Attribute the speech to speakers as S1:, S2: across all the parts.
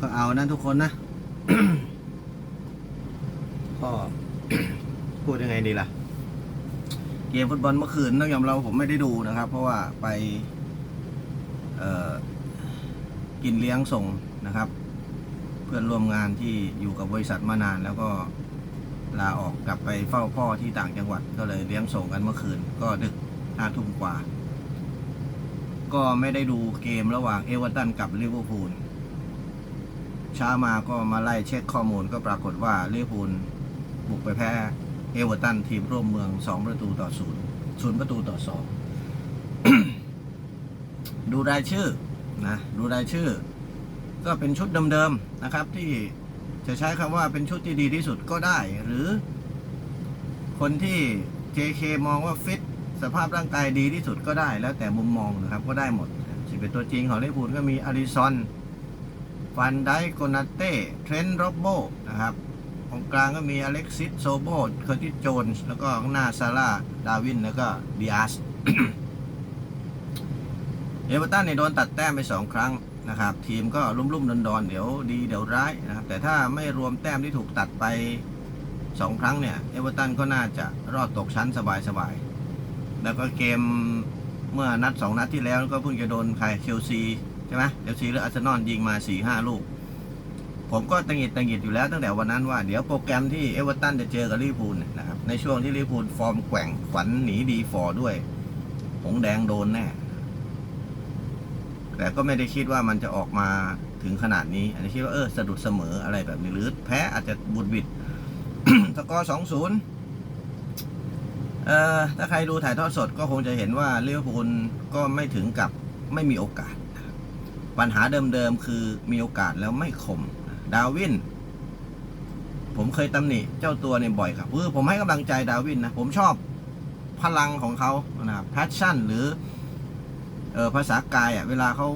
S1: ก็เอานะทุกคนนะก็พูดยังไงดีล่ะ เกมฟุตบอลเมื่อคืนต้องยอมเราผมไม่ได้ดูนะครับ เพราะว่าไปกินเลี้ยงส่งนะครับ เพื่อนร่วมงานที่อยู่กับบริษัทมานาน แล้วก็ลาออกกลับไปเฝ้าพ่อที่ต่างจังหวัดก็เลยเลี้ยงส่งกันเมื่อคืน ก็ดึกห้าทุ่มกว่า ก็ไม่ได้ดูเกมระหว่างเอเวอร์ตันกับลิเวอร์พูล เช้ามาก็มาไล่เช็คข้อมูลก็ปรากฏว่าลิเวอร์พูลบุกไปแพ้เอเวอร์ตันทีมร่วมเมืองสองประตูต่อศูนย์ศูนย์ประตูต่อสองดูรายชื่อนะดูรายชื่อ ก็เป็นชุดเดิมๆนะครับ ที่จะใช้คำว่าเป็นชุดที่ดีที่สุดก็ได้ หรือ คนที่ JK มองว่าฟิตสภาพร่างกายดีที่สุดก็ได้ แล้วแต่มุมมองนะครับก็ได้หมดสิเป็นตัวจริงของลิเวอร์พูลก็มีอาริซอน ฟันไดโกนาเต้เทรนต์โรบโบนะครับของกลางก็มีอเล็กซิสโซโบเคอร์ติสโจนส์แล้วก็ข้างหน้าซาร่าดาวิน แล้วก็ดิอาสเอเวอร์ตันเนี่ยโดนตัดแต้มไปสองครั้งนะครับ ทีมก็ลุ่มๆดอนๆเดี๋ยวดีเดี๋ยวร้ายนะครับ แต่ถ้าไม่รวมแต้มที่ถูกตัดไปสองครั้งเนี่ยเอเวอร์ตันก็น่าจะรอดตกชั้นสบายๆแล้วก็เกมเมื่อนัดสองนัดที่แล้วก็เพิ่งจะโดนใครเชลซี ช่ไหมเชลซีหรือาร์เซนอลยิงมา4ี่ห้าลูก ผมก็ตังหิดตังหิดอยู่แล้วตั้งแต่วันนั้นว่าเดี๋ยวโปรแกรมที่เอเวอร์ตันจะเจอกับลิเวอร์พูลเนี่ยนะครับ ในช่วงที่ลิเวอร์พูลฟอร์มแกว่งขวัญหนีดีฟอร์ด้วย หงแดงโดนแน่ แต่ก็ไม่ได้คิดว่ามันจะออกมาถึงขนาดนี้ อันนี้คิดว่าเออสะดุดเสมออะไรแบบนี้หรือแพ้อาจจะบุดบิดสกอร์สองศูนย์เอ่อถ้าใครดูถ่ายทอดสดก็คงจะเห็นว่าลิเวอร์พูลก็ไม่ถึงกับไม่มีโอกาส ปัญหาเดิมๆคือมีโอกาสแล้วไม่คม ดาวิน ผมเคยตำหนิเจ้าตัวเนี่ยบ่อยครับคือผมให้กำลังใจดาวินนะ ผมชอบพลังของเขานะครับ passion หรือเออภาษากายอะ เวลาเขา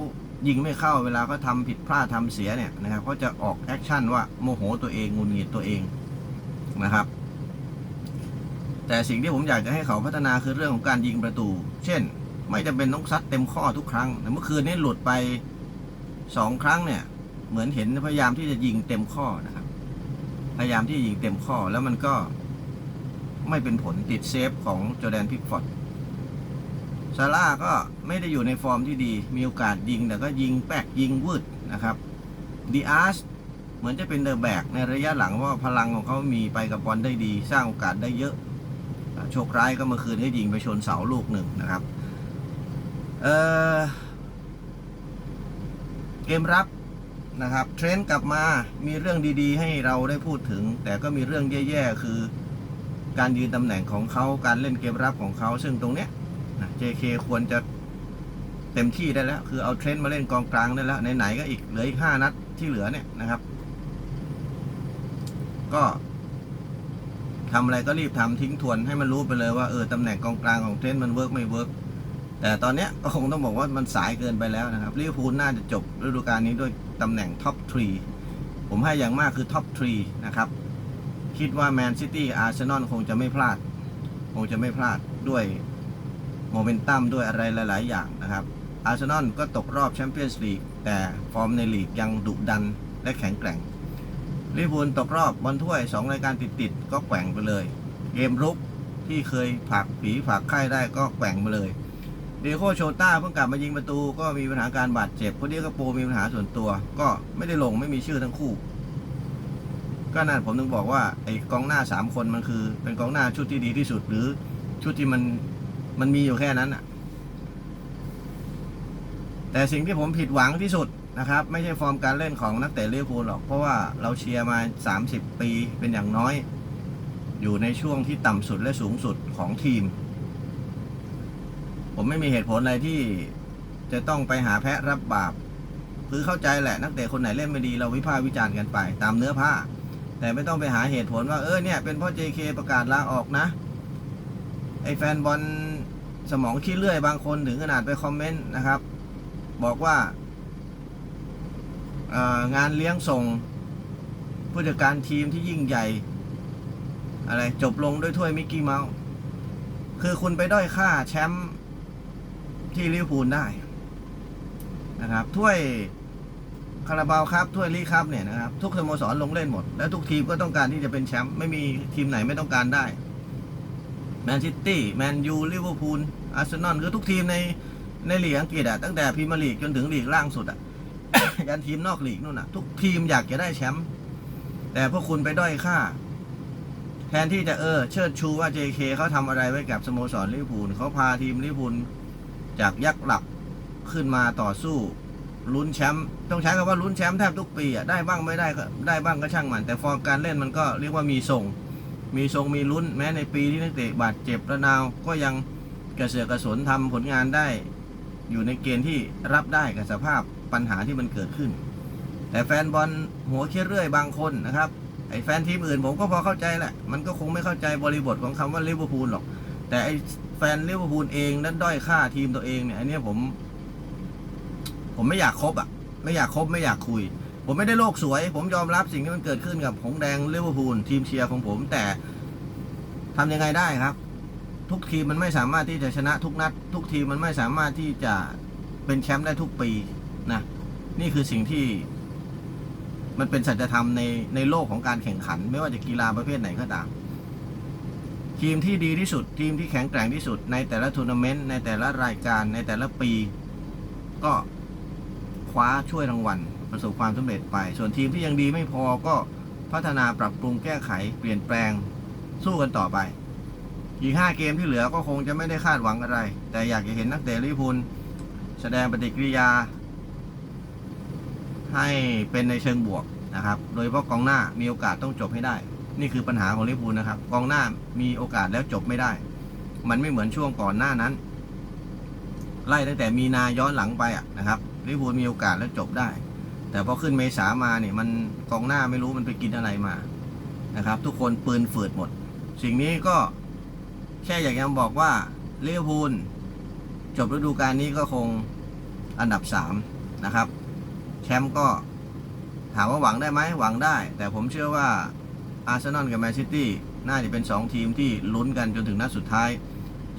S1: ยิงไม่เข้า เวลาเขาทำผิดพลาดทำเสียเนี่ยนะครับเขาจะออกแอคชั่นว่าโมโหตัวเองงุนงิดตัวเองนะครับ แต่สิ่งที่ผมอยากจะให้เขาพัฒนาคือเรื่องของการยิงประตู เช่น ไม่จำเป็นต้องซัดเต็มข้อทุกครั้งแต่เมื่อคืนนี้หลุดไป สองครั้งเนี่ย เหมือนเห็นพยายามที่จะยิงเต็มข้อนะครับ พยายามที่จะยิงเต็มข้อแล้วมันก็ไม่เป็นผลติดเซฟของจอแดนพิกฟอร์ดซาร่าก็ไม่ได้อยู่ในฟอร์มที่ดี มีโอกาสยิงแต่ก็ยิงแป๊กยิงวืดนะครับดีอาร์สเหมือนจะเป็นเดอะแบกในระยะหลังเพราะว่าพลังของเขามีไปกับบอลได้ดี สร้างโอกาสได้เยอะ โชคร้ายก็เมื่อคืนก็ยิงไปชนเสาลูกหนึ่งนะครับ เอ่อ เกมรับนะครับเทรนด์กลับมามีเรื่องดีๆ ให้เราได้พูดถึง แต่ก็มีเรื่องแย่ๆ คือการยืนตำแหน่งของเขาการเล่นเกมรับของเขาซึ่งตรงเนี้ยนะ JK ควรจะเต็มที่ได้แล้ว คือเอาเทรนด์มาเล่นกองกลางได้แล้วไหนๆก็อีกเหลืออีกห้านัดที่เหลือเนี่ยนะครับ ก็ทำอะไรก็รีบทำทิ้งทวนให้มันรู้ไปเลยว่าเออตำแหน่งกองกลางของเทรนด์มันเวิร์กไม่เวิร์ก แต่ตอนนี้ก็คงต้องบอกว่ามันสายเกินไปแล้วนะครับลิเวอร์พูลน่าจะจบฤดูกาลนี้ด้วยตำแหน่งท็อปทรีผมให้อย่างมากคือท็อปทรีนะครับ คิดว่าแมนซิตี้อาร์เซนอลคงจะไม่พลาด คงจะไม่พลาดด้วยโมเมนตัมด้วยอะไรหลาย ๆ อย่างนะครับอาร์เซนอลก็ตกรอบแชมเปี้ยนส์ลีกแต่ฟอร์มในลีกยังดุดันและแข็งแกร่งลิเวอร์พูลตกรอบบอลถ้วย 2 รายการติด ๆ ก็แกว่งไปเลย เกมรุกที่เคยผักผีผักไข้ได้ก็แกว่งไปเลย ดโคโชต้าเพิ่งกลับมายิงประตูก็มีปัญหาการบาดเจ็บคนนี้ก็โปมีปัญหาส่วนตัว ก็ไม่ได้ลงไม่มีชื่อทั้งคู่ ก็นั่นผมถึงบอกว่าไอ้กองหน้า3คนมันคือ เป็นกองหน้าชุดที่ดีที่สุด หรือชุดที่มันมันมีอยู่แค่นั้นอะแต่สิ่งที่ผมผิดหวังที่สุดนะครับ ไม่ใช่ฟอร์มการเล่นของนักเตะลิเวอร์พูลหรอก เพราะว่าเราเชียร์มา 30 ปีเป็นอย่างน้อย อยู่ในช่วงที่ต่ำสุดและสูงสุดของทีม ผมไม่มีเหตุผลอะไรที่จะต้องไปหาแพะรับบาปคือเข้าใจแหละ นักเตะคนไหนเล่นไม่ดีเราวิพากษ์วิจารณ์กันไป ตามเนื้อผ้า แต่ไม่ต้องไปหาเหตุผลว่าเออเนี่ยเป็นเพราะ JK ประกาศลาออกนะ ไอแฟนบอลสมองขี้เลื่อยบางคนถึงขนาดไปคอมเมนต์นะครับ บอกว่างานเลี้ยงส่งผู้จัดการทีมที่ยิ่งใหญ่ อะไรจบลงด้วยถ้วยมิกกี้เมาส์คือคุณไปด้อยค่าแชมป์ ที่ลิเวอร์พูลได้นะครับ ถ้วยคาราบาวครับถ้วยลีครับเนี่ยนะครับ ทุกสโมสรลงเล่นหมด และทุกทีมก็ต้องการที่จะเป็นแชมป์ไม่มีทีมไหนไม่ต้องการได้แมนซิตี้แมนยูลิเวอร์พูลอาร์เซนอลคือทุกทีมในในลีกอังกฤษอะตั้งแต่พรีเมียร์ลีกจนถึงลีกล่างสุดอะยันทีมนอกลีกนู่นอะทุกทีมอยากจะได้แชมป์แต่พวกคุณไปด้อยค่า แทนที่จะเออเชิดชูว่า JK เขาทำอะไรไว้กับสโมสรลิเวอร์พูลเขาพาทีมลิเวอร์พูล จากยักษ์หลักขึ้นมาต่อสู้ลุ้นแชมป์ต้องใช้คำว่าลุ้นแชมป์แทบทุกปีอะได้บ้างไม่ได้ก็ได้บ้างก็ช่างมัน แต่ฟอร์มการเล่นมันก็เรียกว่ามีทรง มีทรงมีลุ้นแม้ในปีที่นักเตะบาดเจ็บระนาวก็ยังกระเสือกกระสนทำผลงานได้ อยู่ในเกณฑ์ที่รับได้กับสภาพปัญหาที่มันเกิดขึ้น แต่แฟนบอลหัวเคี้ยเรื่อยบางคนนะครับไอ้แฟนทีมอื่นผมก็พอเข้าใจแหละมันก็คงไม่เข้าใจบริบทของคำว่าลิเวอร์พูลหรอก แต่ไอ้ แฟนลิเวอร์พูลเองนั้นด้อยค่าทีมตัวเองเนี่ยอันนี้ผม ผมไม่อยากคบอะ ไม่อยากคบไม่อยากคุย ผมไม่ได้โลกสวย ผมยอมรับสิ่งที่มันเกิดขึ้นกับหงแดงลิเวอร์พูลทีมเชียร์ของผม แต่ทำยังไงได้ครับ ทุกทีมมันไม่สามารถที่จะชนะทุกนัด ทุกทีมมันไม่สามารถที่จะเป็นแชมป์ได้ทุกปีนะนี่คือสิ่งที่ มันเป็นสัจธรรมในในโลกของการแข่งขัน ไม่ว่าจะกีฬาประเภทไหนก็ตาม ทีมที่ดีที่สุด ทีมที่แข็งแกร่งที่สุด ในแต่ละทัวร์นาเมนต์ในแต่ละรายการในแต่ละปี ก็คว้าช่วยรางวัลประสบความสำเร็จไป ส่วนทีมที่ยังดีไม่พอก็พัฒนาปรับปรุงแก้ไขเปลี่ยนแปลงสู้กันต่อไป อีกห้าเกมที่เหลือก็คงจะไม่ได้คาดหวังอะไร แต่อยากจะเห็นนักเตะลิพูลแสดงปฏิกิริยา ให้เป็นในเชิงบวกนะครับ โดยเฉพาะกองหน้ามีโอกาสต้องจบให้ได้ นี่คือปัญหาของลิเวอร์พูลนะครับ กองหน้ามีโอกาสแล้วจบไม่ได้ มันไม่เหมือนช่วงก่อนหน้านั้น ไล่ตั้งแต่มีนาย้อนหลังไปอะนะครับลิเวอร์พูลมีโอกาสแล้วจบได้ แต่พอขึ้นเมษามาเนี่ยมันกองหน้าไม่รู้มันไปกินอะไรมานะครับ ทุกคนปืนฝืดหมด สิ่งนี้ก็แค่อยากจะบอกว่าลิเวอร์พูลจบฤดูกาลนี้ก็คงอันดับสามนะครับ แชมป์ก็ถามว่าหวังได้ไหมหวังได้ แต่ผมเชื่อว่า อาร์เซนอลกับแมนซิตี้น่าจะเป็น 2 ทีมที่ลุ้นกันจนถึงนัดสุดท้าย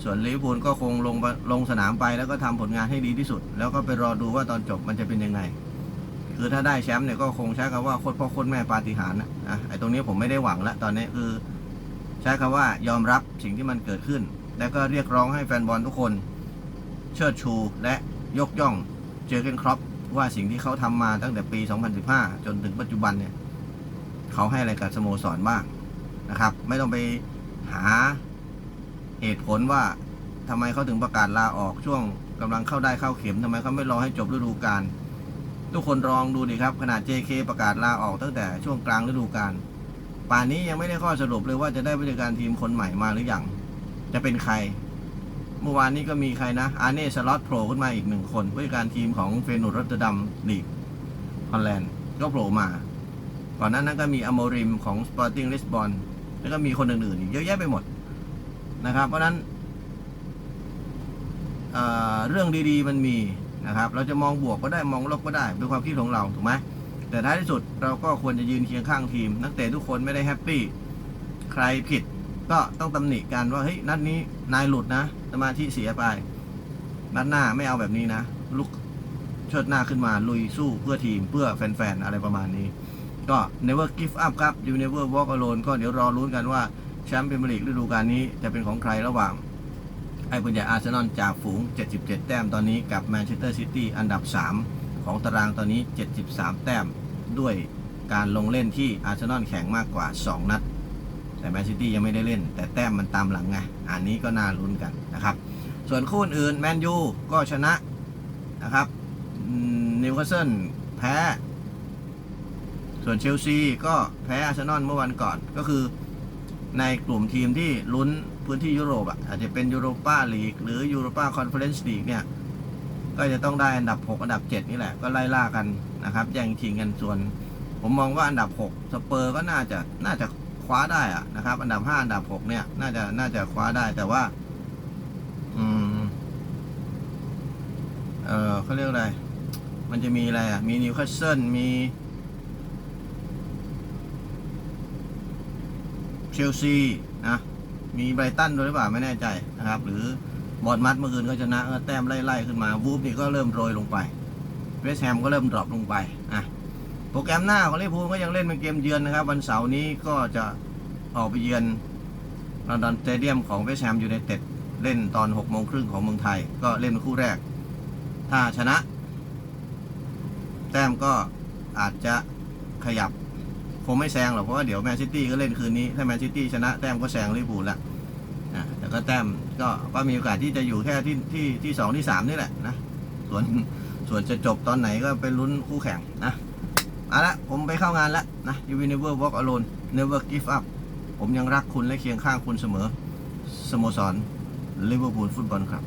S1: ส่วนลิเวอร์พูลก็คงลงลงสนามไปแล้วก็ทำผลงานให้ดีที่สุด แล้วก็ไปรอดูว่าตอนจบมันจะเป็นยังไง คือถ้าได้แชมป์เนี่ยก็คงใช้คำว่าโคตรพ่อโคตรแม่ปาฏิหาริย์นะอะไอ้ตรงนี้ผมไม่ได้หวังล้วตอนนี้คือ ใช้คำว่ายอมรับสิ่งที่มันเกิดขึ้น แล้วก็เรียกร้องให้แฟนบอลทุกคน เชิดชูและยกย่องเจอเกนครอปว่าสิ่งที่เขาทำมาตั้งแต่ปี 2015 จนถึงปัจจุบันเนี่ย เขาให้อะไรกับสโมสรบ้างนะครับ ไม่ต้องไปหาเหตุผลว่าทำไมเขาถึงประกาศลาออกช่วงกำลังเข้าได้เข้าเข็มทำไมเขาไม่รอให้จบฤดูกาลทุกคนลองดูดิครับขนาด JK ประกาศลาออกตั้งแต่ช่วงกลางฤดูกาลป่านนี้ยังไม่ได้ข้อสรุปเลยว่าจะได้ผู้จัดการทีมคนใหม่มาหรือยังจะเป็นใคร เมื่อวานนี้ก็มีใครนะ อาเน่สล็อตโผล่ขึ้นมาอีกหนึ่งคนผู้จัดการทีมของเฟนูรอตเตต์ดัมลีกฮอลแลนด์ก็โผล่มา ก่อนหน้านั้นก็มีอโมริมของสปอร์ติ้งลิสบอนแล้วก็มีคนอื่นๆอีกเยอะแยะไปหมดนะครับ เพราะนั้นเเรื่องดีๆมันมีนะครับ เราจะมองบวกก็ได้มองลบก็ได้เป็นความคิดของเราถูกไหมแต่ท้ายที่สุดเราก็ควรจะยืนเคียงข้างทีม นักเตะทุกคนไม่ได้แฮปปี้ใครผิดก็ต้องตำหนิกันว่าเฮ้ยนัดนี้นายหลุดนะสมาธิเสียไปนัดหน้าไม่เอาแบบนี้นะลุกเชิดหน้าขึ้นมาลุยสู้เพื่อทีมเพื่อแฟนๆอะไรประมาณนี้ ก็ never give up ครับ you never walk alone ก็เดี๋ยวรอลุ้นกันว่าแชมป์เปี้ยนลีกฤดูกาลนี้จะเป็นของใครระหว่าง ไอ้ปุญญาอาร์เซนอลจากฝูง 77 แต้มตอนนี้กับแมนเชสเตอร์ซิตี้อันดับ 3 ของตารางตอนนี้ 73 แต้มด้วยการลงเล่นที่อาร์เซนอลแข่งมากกว่า 2 นัด แต่แมนซิตี้ยังไม่ได้เล่น แต่แต้มมันตามหลังไงอันนี้ก็น่าลุ้นกันนะครับ ส่วนคู่อื่นแมนยูก็ชนะนะครับนิวคาสเซิลแพ้ ส่วนเชลซีก็แพ้อาร์เซนอลเมื่อวันก่อนก็คือ ในกลุ่มทีมที่ลุ้นพื้นที่ยุโรปอะอาจจะเป็นยูโรปาลีกหรือยูโรปาคอนเฟอเรนซ์ลีกเนี่ย ก็จะต้องได้อันดับ 6 อันดับ 7 นี่แหละ ก็ไล่ล่ากันนะครับแย่งชิงกันส่วน ผมมองว่าอันดับ 6 สเปอร์ก็น่าจะน่าจะคว้าได้อะนะครับ อันดับ 5 อันดับ 6 เนี่ย น่าจะน่าจะคว้าได้แต่ว่า อืม เออเขาเรียกอะไร มันจะมีอะไรอะ มีนิวคาสเซิลมี เชลซีนะมีไบรตันด้วยหรือเปล่าไม่แน่ใจนะครับ หรือบอร์ดมัดเมื่อคืนก็ชนะแต้มไล่ๆขึ้นมาวูฟนี่ก็เริ่มโรยลงไปเวสแฮมก็เริ่มดรอปลงไปอะโปรแกรมหน้าของลิเวอร์พูลก็ยังเล่นเป็นเกมเยือนนะครับ วันเสาร์นี้ก็จะออกไปเยือนลอนดอนสเตเดียมของเวสแฮมยูไนเต็ดเล่นตอน6โมงครึ่งของเมืองไทย ก็เล่นเป็นคู่แรก ถ้าชนะ แต้มก็อาจจะขยับ คงไม่แซงหรอกเพราะว่าเดี๋ยวแมนซิตี้ก็เล่นคืนนี้ ถ้าแมนซิตี้ชนะแต้มก็แซงลิเวอร์พูลละนะแต่ก็แต้มก็ก็มีโอกาสที่จะอยู่แค่ที่ที่ที่สองที่สามนี่แหละนะส่วนส่วนจะจบตอนไหนก็เป็นลุ้นคู่แข่งนะเอาละผมไปเข้างานแล้วนะ You will never walk alone never give up ผมยังรักคุณและเคียงข้างคุณเสมอสโมสรลิเวอร์พูลฟุตบอลครับ